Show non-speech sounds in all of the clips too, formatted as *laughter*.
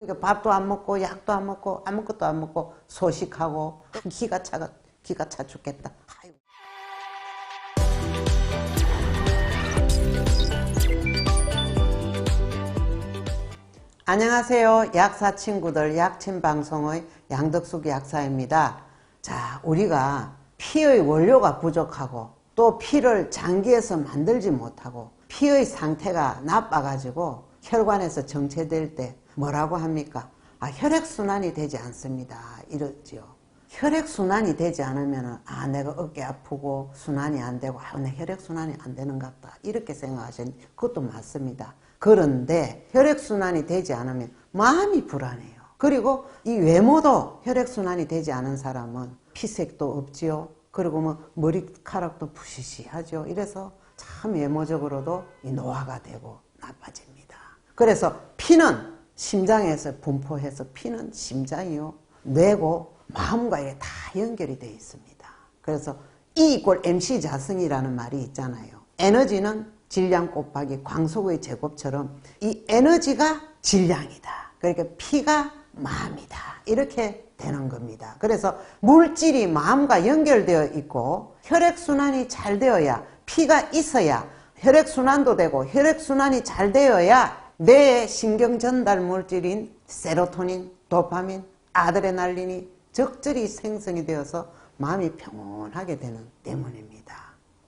그러니까 밥도 안 먹고 약도 안 먹고 아무것도 안 먹고 소식하고 *laughs* 기가 차가 기가 차 죽겠다. 아이고. 안녕하세요. 약사 친구들 약침 방송의 양덕숙 약사입니다. 자, 우리가 피의 원료가 부족하고 또 피를 장기에서 만들지 못하고 피의 상태가 나빠가지고 혈관에서 정체될 때 뭐라고 합니까? 아, 혈액순환이 되지 않습니다. 이러지요. 혈액순환이 되지 않으면 아, 내가 어깨 아프고 순환이 안 되고 아, 내 혈액순환이 안 되는 것 같다. 이렇게 생각하시는 그것도 맞습니다. 그런데 혈액순환이 되지 않으면 마음이 불안해요. 그리고 이 외모도 혈액순환이 되지 않은 사람은 피색도 없지요. 그리고 뭐 머리카락도 부시시하죠. 이래서 참 외모적으로도 이 노화가 되고 나빠집니다. 그래서 피는 심장에서 분포해서 피는 심장이요. 뇌고 마음과 이게 다 연결이 되어 있습니다. 그래서 E 이꼴 MC 자승이라는 말이 있잖아요. 에너지는 질량 곱하기 광속의 제곱처럼 이 에너지가 질량이다. 그러니까 피가 마음이다. 이렇게 되는 겁니다. 그래서 물질이 마음과 연결되어 있고 혈액순환이 잘 되어야 피가 있어야 혈액순환도 되고 혈액순환이 잘 되어야 뇌의 신경 전달 물질인 세로토닌, 도파민, 아드레날린이 적절히 생성이 되어서 마음이 평온하게 되는 때문입니다.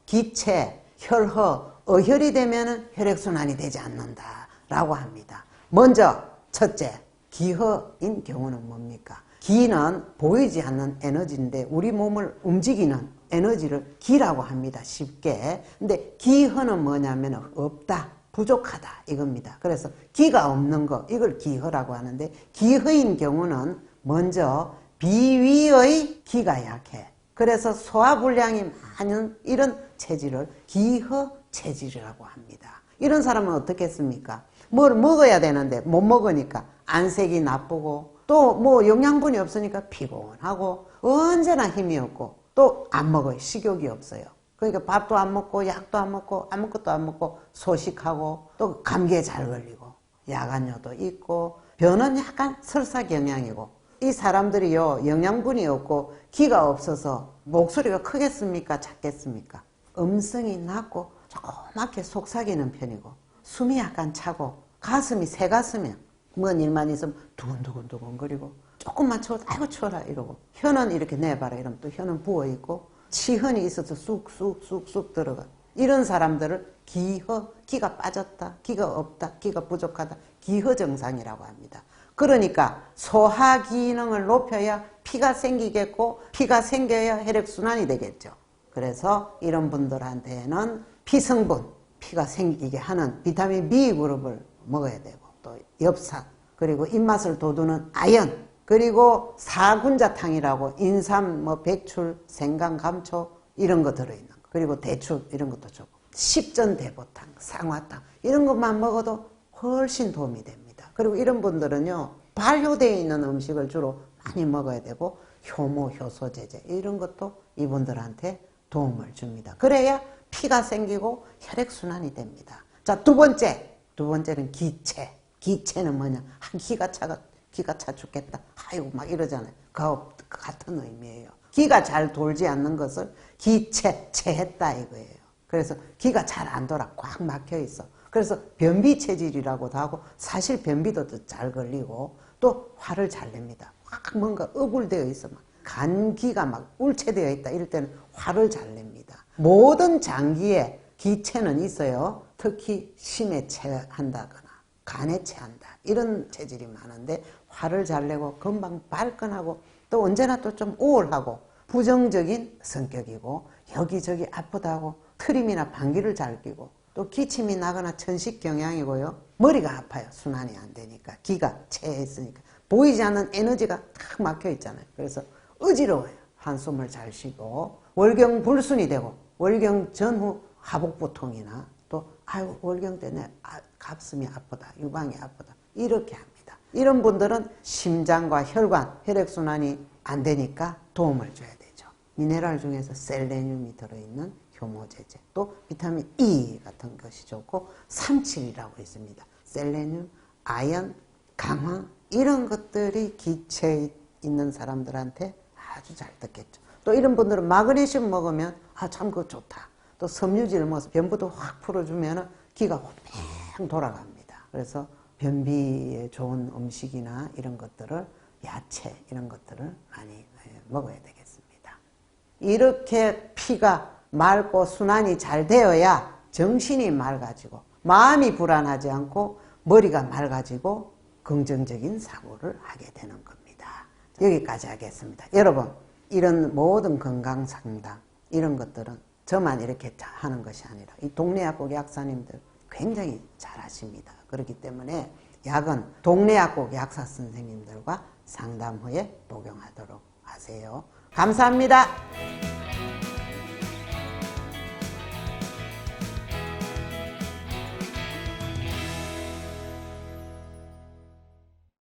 기체, 혈허, 어혈이 되면 혈액순환이 되지 않는다라고 합니다. 먼저 첫째, 기허인 경우는 뭡니까? 기는 보이지 않는 에너지인데 우리 몸을 움직이는 에너지를 기라고 합니다. 쉽게. 근데 기허는 뭐냐면 없다, 부족하다 이겁니다. 그래서 기가 없는 거 이걸 기허라고 하는데 기허인 경우는 먼저 비위의 기가 약해. 그래서 소화불량이 많은 이런 체질을 기허 체질이라고 합니다. 이런 사람은 어떻겠습니까? 뭘 먹어야 되는데 못 먹으니까 안색이 나쁘고 또 뭐 영양분이 없으니까 피곤하고 언제나 힘이 없고 또 안 먹어요. 식욕이 없어요. 그러니까 밥도 안 먹고 약도 안 먹고 아무것도 안 먹고 소식하고 또 감기에 잘 걸리고 야간뇨도 있고 변은 약간 설사 경향이고. 이 사람들이요 영양분이 없고 기가 없어서 목소리가 크겠습니까 작겠습니까? 음성이 낮고 조그맣게 속삭이는 편이고 숨이 약간 차고 가슴이 새 가슴이야 뭔 일만 있으면 두근두근두근 거리고 조금만 추워도 아이고 추워라 이러고 혀는 이렇게 내봐라 이러면 또 혀는 부어있고 치흔이 있어서 쑥쑥쑥쑥 들어가 이런 사람들을 기허 기가 빠졌다 기가 없다 기가 부족하다 기허 증상이라고 합니다 그러니까 소화 기능을 높여야 피가 생기겠고 피가 생겨야 혈액순환이 되겠죠. 그래서 이런 분들한테는 피성분, 피가 생기게 하는 비타민 B 그룹을 먹어야 되고 또 엽산, 그리고 입맛을 돋우는 아연, 그리고 사군자탕이라고 인삼, 뭐 백출, 생강, 감초 이런 거 들어있는 거. 그리고 대추 이런 것도 좋고 십전대보탕, 상화탕 이런 것만 먹어도 훨씬 도움이 됩니다. 그리고 이런 분들은요 발효되어 있는 음식을 주로 많이 먹어야 되고 효모, 효소 제제 이런 것도 이분들한테 도움을 줍니다. 그래야 피가 생기고 혈액순환이 됩니다. 자, 두 번째. 두 번째는 기체. 기체는 뭐냐? 한 기가 차가, 기가 차 죽겠다. 아이고, 막 이러잖아요. 그 같은 의미예요. 기가 잘 돌지 않는 것을 기체, 체했다 이거예요. 그래서 기가 잘 안 돌아. 꽉 막혀 있어. 그래서 변비 체질이라고도 하고 사실 변비도 잘 걸리고 또 화를 잘 냅니다. 확 뭔가 억울되어 있어 막 간기가 막 울체되어 있다 이럴 때는 화를 잘 냅니다. 모든 장기에 기체는 있어요. 특히 심에 체한다거나 간에 체한다 이런 체질이 많은데 화를 잘 내고 금방 발끈하고 또 언제나 또 좀 우울하고 부정적인 성격이고 여기저기 아프다고 트림이나 방귀를 잘 끼고 또 기침이 나거나 천식 경향이고요. 머리가 아파요. 순환이 안 되니까. 기가 체했으니까. 보이지 않는 에너지가 탁 막혀 있잖아요. 그래서 어지러워요. 한숨을 잘 쉬고 월경 불순이 되고 월경 전후 하복부통이나 또 아유 월경 때문에 아, 가슴이 아프다. 유방이 아프다. 이렇게 합니다. 이런 분들은 심장과 혈관, 혈액순환이 안 되니까 도움을 줘야 되죠. 미네랄 중에서 셀레늄이 들어있는 효모제제 또 비타민 E 같은 것이 좋고 삼칠이라고 있습니다. 셀레늄, 아연, 강황 이런 것들이 기체에 있는 사람들한테 아주 잘 듣겠죠. 또 이런 분들은 마그네슘 먹으면 아 참 그거 좋다. 또 섬유질을 먹어서 변부도 확 풀어주면 기가 뺑 돌아갑니다. 그래서 변비에 좋은 음식이나 이런 것들을 야채 이런 것들을 많이 예, 먹어야 되겠습니다. 이렇게 피가 맑고 순환이 잘 되어야 정신이 맑아지고 마음이 불안하지 않고 머리가 맑아지고 긍정적인 사고를 하게 되는 겁니다. 여기까지 하겠습니다. 여러분 이런 모든 건강 상담 이런 것들은 저만 이렇게 다 하는 것이 아니라 이 동네 약국 약사님들 굉장히 잘하십니다. 그렇기 때문에 약은 동네 약국 약사 선생님들과 상담 후에 복용하도록 하세요. 감사합니다.